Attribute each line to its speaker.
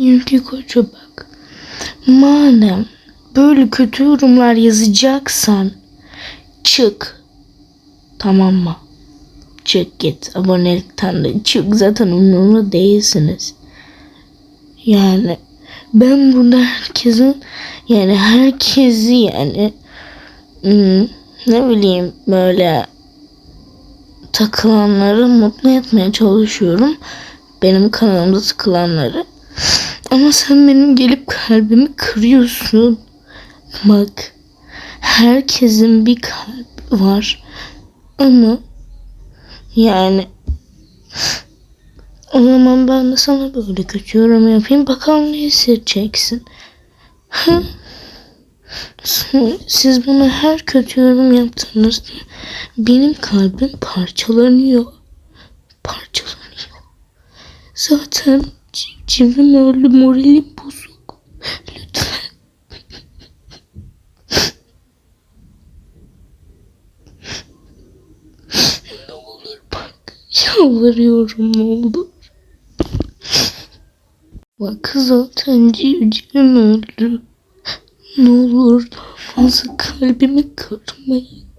Speaker 1: Çünkü koca bak. Madem böyle kötü yorumlar yazacaksan çık. Tamam mı? Çık git. Abonelikten de çık. Zaten umurumda değilsiniz. Yani ben burada herkesin yani herkesi yani hmm, ne bileyim böyle takılanları mutlu etmeye çalışıyorum. Benim kanalımda tıkılanları. Ama sen benim gelip kalbimi kırıyorsun. Bak. Herkesin bir kalbi var. Ama yani o zaman ben de sana böyle kötü yorum yapayım. Bakalım ne hissedeceksin. Siz bana her kötü yorum yaptığınızda benim kalbim parçalanıyor. Parçalanıyor. Zaten civcivim öldü moralim bozuk. Lütfen. ne olur bak. Yalvarıyorum ne olur. Bak zaten civcivim öldü. Ne olur fazla kalbimi kırmayın.